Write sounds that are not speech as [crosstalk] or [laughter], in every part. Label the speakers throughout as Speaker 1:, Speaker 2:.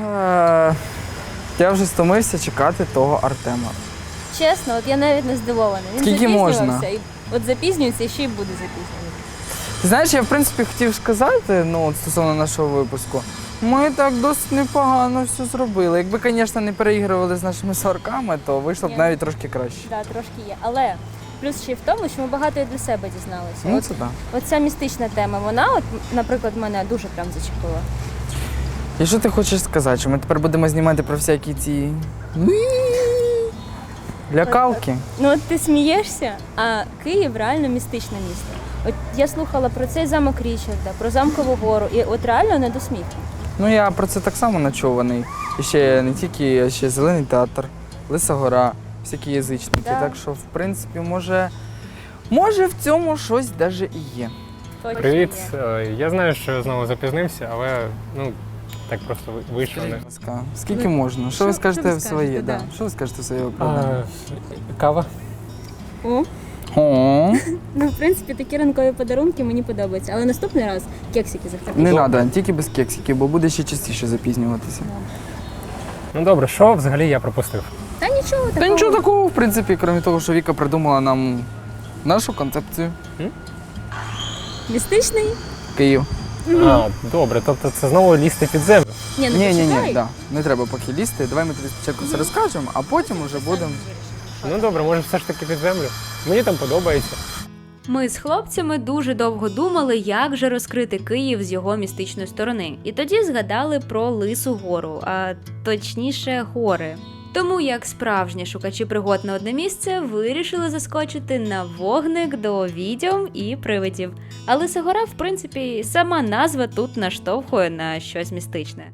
Speaker 1: Е, Я вже стомився чекати того Артема.
Speaker 2: Чесно, от я навіть не здивована. Він
Speaker 1: Скільки
Speaker 2: запізнювався
Speaker 1: можна?
Speaker 2: і от запізнюється і ще й буде запізнюватися.
Speaker 1: Ти знаєш, я в принципі хотів сказати, ну от стосовно нашого випуску. Ми так досить непогано все зробили. Якби, звісно, не переігрували з нашими сварками, то вийшло б
Speaker 2: Ні.
Speaker 1: навіть трошки краще.
Speaker 2: Так, трошки є. Але плюс ще й в тому, що ми багато і для себе дізналися.
Speaker 1: Ну
Speaker 2: От,
Speaker 1: це так.
Speaker 2: от ця містична тема, вона, от, наприклад, мене дуже прям зачепила.
Speaker 1: І що ти хочеш сказати? Що ми тепер будемо знімати про всякі ці лякалки?
Speaker 2: Ну от ти смієшся, а Київ реально містичне місто. От я слухала про цей замок Річарда, про замкову гору, і от реально не до сміху.
Speaker 1: Ну я про це так само начований. І ще не тільки, а ще зелений театр, Лиса гора, всякі язичники.
Speaker 2: Да.
Speaker 1: Так що, в принципі, може, може в цьому щось навіть і є.
Speaker 2: Точно
Speaker 3: Привіт.
Speaker 2: є.
Speaker 3: Е, Я знаю, що знову запізнився, але ну так просто ви- вийшло. Не.
Speaker 1: ласка, скільки можна? Що,
Speaker 2: що-
Speaker 1: ви скажете в своє? Да. Що ви скажете в своє оправдання?
Speaker 3: А, Кава.
Speaker 2: О,
Speaker 1: О, [laughs]
Speaker 2: ну в принципі такі ранкові подарунки мені подобаються. Але наступний раз кексики захотів.
Speaker 1: не треба, тільки без кексиків, бо буде ще частіше запізнюватися.
Speaker 3: Ну добре, що взагалі я пропустив?
Speaker 2: Та нічого такого.
Speaker 1: Та нічого такого, в принципі, крім того, що Віка придумала нам нашу концепцію.
Speaker 2: Містичний?
Speaker 1: Київ.
Speaker 3: А, добре, тобто це знову лізти під землю.
Speaker 2: Ні, ну
Speaker 1: Ні, ні,
Speaker 2: почекай.
Speaker 1: ні, да. не треба поки лізти. Давай ми тобі спочатку все розкажемо, а потім вже будемо.
Speaker 3: Ну добре, може все ж таки під землю. Мені там подобається.
Speaker 4: Ми з хлопцями дуже довго думали, як же розкрити Київ з його містичної сторони, і тоді згадали про Лису гору, а точніше гори. Тому, як справжні шукачі пригод на одне місце, вирішили заскочити на вогник до відьом і привидів. А Лиса гора, в принципі, сама назва тут наштовхує на щось містичне.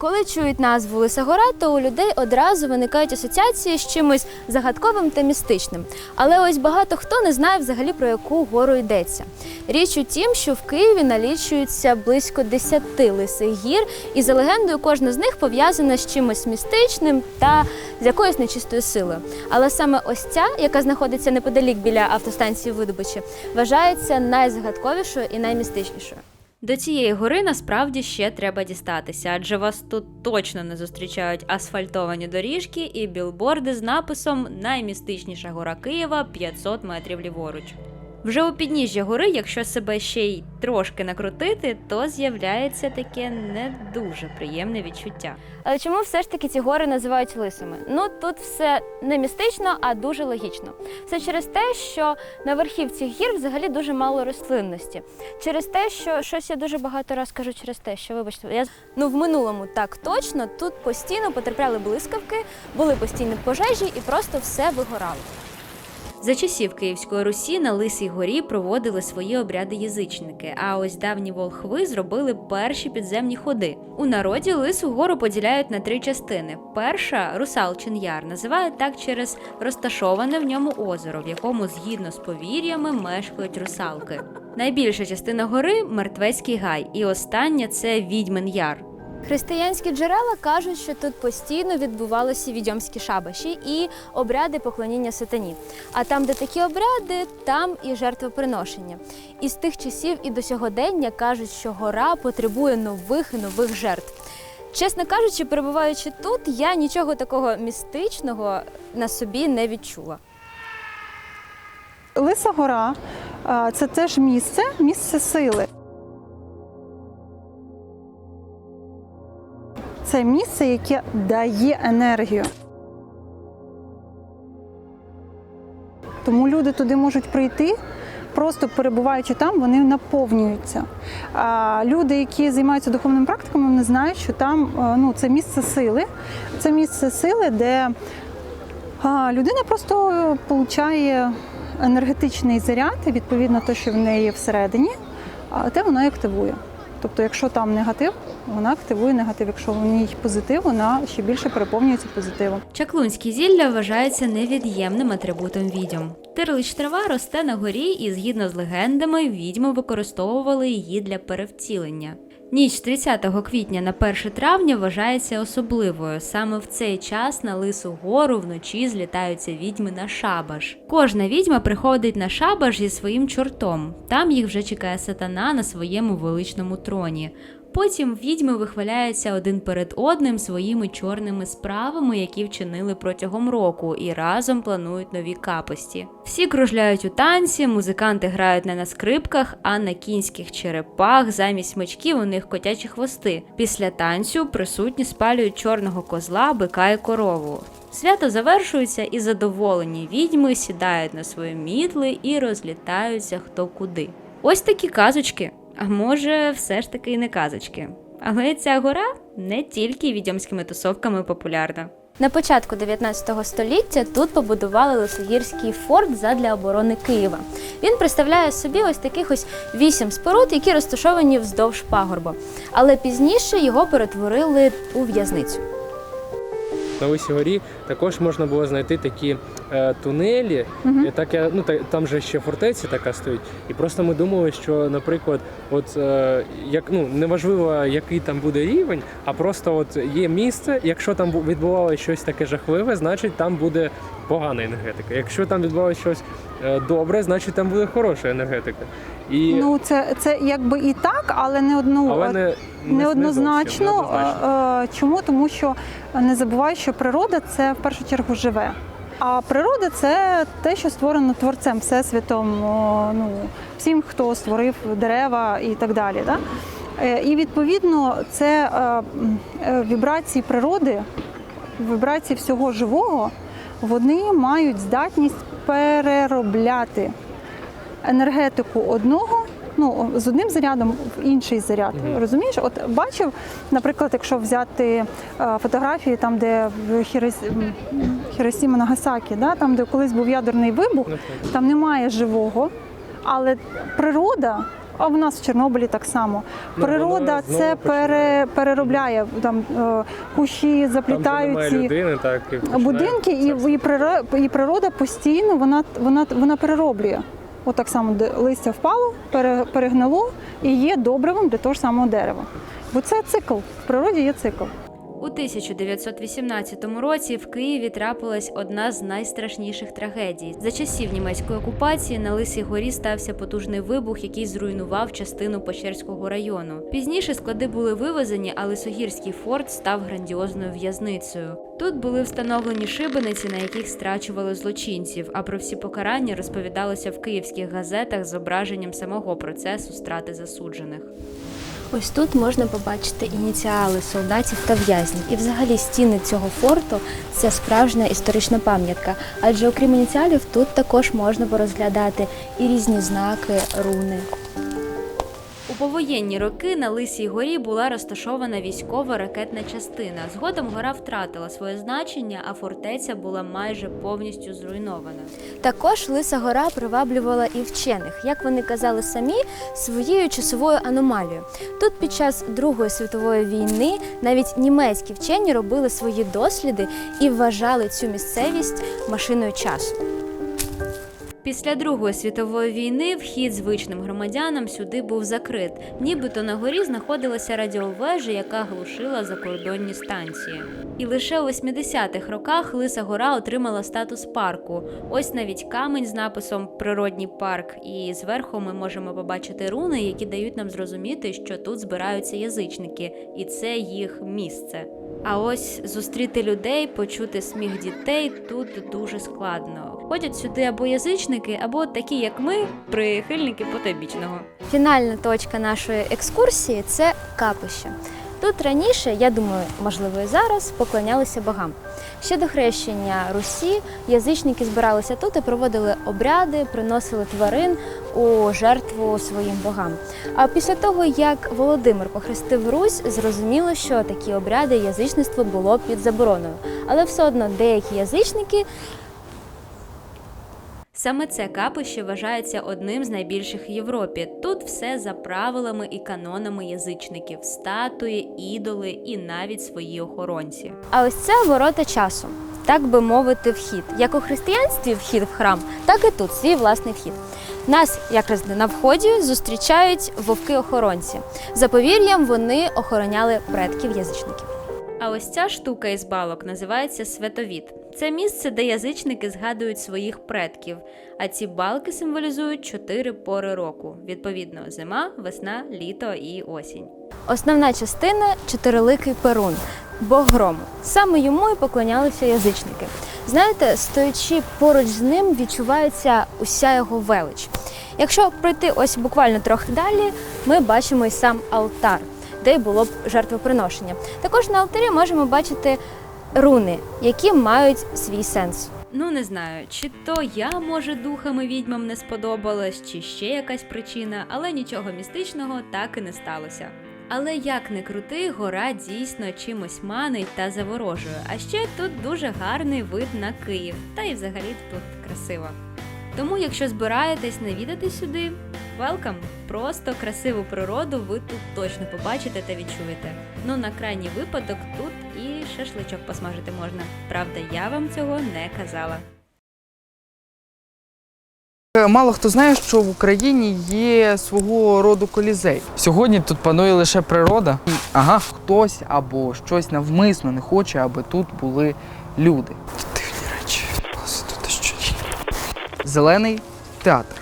Speaker 2: Коли чують назву Лисогора, то у людей одразу виникають асоціації з чимось загадковим та містичним. Але ось багато хто не знає взагалі про яку гору йдеться. Річ у тім, що в Києві налічується близько 10 лисих гір, і за легендою кожна з них пов'язана з чимось містичним та з якоюсь нечистою силою. Але саме ось ця, яка знаходиться неподалік біля автостанції видобичі, вважається найзагадковішою і наймістичнішою.
Speaker 4: До цієї гори насправді ще треба дістатися, адже вас тут точно не зустрічають асфальтовані доріжки і білборди з написом Наймістичніша гора Києва 500 метрів ліворуч. Вже у підніжжя гори, якщо себе ще й трошки накрутити, то з'являється таке не дуже приємне відчуття.
Speaker 2: Але чому все ж таки ці гори називають лисими? Ну тут все не містично, а дуже логічно. Все через те, що на верхівці гір взагалі дуже мало рослинності. Через те, що щось я дуже багато раз кажу через те, що вибачте, я ну в минулому так точно тут постійно потрапляли блискавки, були постійні пожежі і просто все вигорало.
Speaker 4: За часів Київської Русі на Лисій горі проводили свої обряди язичники, а ось давні волхви зробили перші підземні ходи. У народі Лису гору поділяють на три частини. Перша Русалчин Яр називають так через розташоване в ньому озеро, в якому згідно з повір'ями мешкають русалки. Найбільша частина гори Мертвецький гай, і остання це Відьмин Яр.
Speaker 2: Християнські джерела кажуть, що тут постійно відбувалися відьомські шабаші і обряди поклоніння сатані. А там, де такі обряди, там і жертвоприношення. І з тих часів і до сьогодення кажуть, що гора потребує нових і нових жертв. Чесно кажучи, перебуваючи тут, я нічого такого містичного на собі не відчула.
Speaker 5: Лиса гора це теж місце, місце сили. Це місце, яке дає енергію. Тому люди туди можуть прийти, просто перебуваючи там, вони наповнюються. А люди, які займаються духовними практиками, вони знають, що там е, ну, це місце сили. Це місце сили, де людина просто отримує енергетичний заряд, відповідно те, що в неї всередині, а те вона і активує. Тобто, якщо там негатив, вона активує негатив. Якщо в ній позитив, вона ще більше переповнюється позитивом.
Speaker 4: Чаклунські зілля вважаються невід'ємним атрибутом відьом. Тирлич трава росте на горі, і згідно з легендами, відьми використовували її для перевтілення. Ніч 30 квітня на 1 травня вважається особливою. Саме в цей час на Лису гору вночі злітаються відьми на шабаш. Кожна відьма приходить на шабаш зі своїм чортом. Там їх вже чекає сатана на своєму величному троні. Потім відьми вихваляються один перед одним своїми чорними справами, які вчинили протягом року, і разом планують нові капості. Всі кружляють у танці, музиканти грають не на скрипках, а на кінських черепах, замість смичків у них котячі хвости. Після танцю присутні спалюють чорного козла, бика і корову. Свято завершується і задоволені відьми сідають на свої мітли і розлітаються хто куди. Ось такі казочки. А може, все ж таки і не казочки. Але ця гора не тільки відьомськими тусовками популярна.
Speaker 2: На початку 19 століття тут побудували Лисогірський форт задля оборони Києва. Він представляє собі ось таких ось вісім споруд, які розташовані вздовж пагорба. Але пізніше його перетворили у в'язницю.
Speaker 3: На Лисій горі також можна було знайти такі е, тунелі.
Speaker 5: Мгм.
Speaker 3: І так я, ну, та, там же ще фортеця така стоїть. І просто ми думали, що, наприклад, от е, як ну неважливо, який там буде рівень, а просто от є місце. Якщо там бу- відбувалося щось таке жахливе, значить там буде погана енергетика. Якщо там відбувалося щось е, добре, значить там буде хороша енергетика. І
Speaker 5: Ну це, це якби і так, але не одну
Speaker 3: але не, не,
Speaker 5: неоднозначно.
Speaker 3: Неоднозначно.
Speaker 5: Чому? Тому що не забувай, що природа це в першу чергу живе. А природа це те, що створено творцем, всесвітом, ну, всім, хто створив дерева і так далі. Да? Е, І відповідно це е, е, вібрації природи, вібрації всього живого, вони мають здатність переробляти енергетику одного. Ну, з одним зарядом в інший заряд. Розумієш? От бачив, наприклад, якщо взяти е, фотографії там, де в Хірос... Хіросіма Нагасакі, да, там, де колись був ядерний вибух,
Speaker 3: Ну,
Speaker 5: там немає живого, але природа. А в нас в Чорнобилі так само.
Speaker 3: Ну,
Speaker 5: Природа
Speaker 3: воно
Speaker 5: це пере, переробляє там е, кущі,
Speaker 3: Там,
Speaker 5: заплітають
Speaker 3: немає
Speaker 5: ці
Speaker 3: людини, так і
Speaker 5: будинки, і, і природа постійно вона, вона, вона перероблює. От так само листя впало, пере, перегнило і є добривом для того ж самого дерева. Бо це цикл. В природі є цикл.
Speaker 4: У 1918 році в Києві трапилась одна з найстрашніших трагедій. За часів німецької окупації на Лисій горі стався потужний вибух, який зруйнував частину Печерського району. Пізніше склади були вивезені, а Лисогірський форт став грандіозною в'язницею. Тут були встановлені шибениці, на яких страчували злочинців. А про всі покарання розповідалося в київських газетах з зображенням самого процесу страти засуджених.
Speaker 2: Ось тут можна побачити ініціали солдатів та в'язнів. І взагалі стіни цього форту це справжня історична пам'ятка. Адже окрім ініціалів, тут також можна порозглядати і різні знаки, руни.
Speaker 4: Повоєнні роки на Лисій горі була розташована військова ракетна частина. Згодом гора втратила своє значення, а фортеця була майже повністю зруйнована.
Speaker 2: Також Лиса гора приваблювала і вчених, як вони казали самі, своєю часовою аномалією. Тут під час Другої світової війни навіть німецькі вчені робили свої досліди і вважали цю місцевість машиною часу.
Speaker 4: Після Другої світової війни вхід звичним громадянам сюди був закрит. Нібито на горі знаходилася радіовежа, яка глушила закордонні станції. І лише у 80-х роках Лиса гора отримала статус парку. Ось навіть камень з написом Природній парк. І зверху ми можемо побачити руни, які дають нам зрозуміти, що тут збираються язичники, і це їх місце. А ось зустріти людей, почути сміх дітей тут дуже складно. Ходять сюди або язичники, або такі, як ми, прихильники потойбічного.
Speaker 2: Фінальна точка нашої екскурсії це капище. Тут раніше, я думаю, можливо, і зараз поклонялися богам. Ще до хрещення Русі язичники збиралися тут і проводили обряди, приносили тварин у жертву своїм богам. А після того, як Володимир похрестив Русь, зрозуміло, що такі обряди язичництво було під забороною. Але все одно деякі язичники
Speaker 4: Саме це капище вважається одним з найбільших в Європі. Тут все за правилами і канонами язичників: статуї, ідоли і навіть свої охоронці.
Speaker 2: А ось це ворота часу, так би мовити, вхід. Як у християнстві вхід в храм, так і тут свій власний вхід. Нас якраз на вході зустрічають вовки-охоронці. За повір'ям, вони охороняли предків язичників.
Speaker 4: А ось ця штука із балок називається святовід. Це місце, де язичники згадують своїх предків. А ці балки символізують чотири пори року: відповідно, зима, весна, літо і осінь.
Speaker 2: Основна частина чотириликий перун, бог грому. Саме йому і поклонялися язичники. Знаєте, стоячи поруч з ним, відчувається уся його велич. Якщо пройти ось буквально трохи далі, ми бачимо і сам алтар, де й було б жертвоприношення. Також на алтарі можемо бачити руни, які мають свій сенс.
Speaker 4: Ну не знаю, чи то я, може, духами відьмам не сподобалась, чи ще якась причина, але нічого містичного так і не сталося. Але як не крути, гора дійсно чимось манить та заворожує. А ще тут дуже гарний вид на Київ, та й взагалі тут красиво. Тому, якщо збираєтесь навідати сюди, велкам! Просто красиву природу ви тут точно побачите та відчуєте. Ну на крайній випадок тут і шашличок посмажити можна. Правда, я вам цього не казала.
Speaker 1: Е, Мало хто знає, що в Україні є свого роду колізей. Сьогодні тут панує лише природа. Ага, хтось або щось навмисно не хоче, аби тут були люди. Дивні речі відбулися тут що Зелений театр.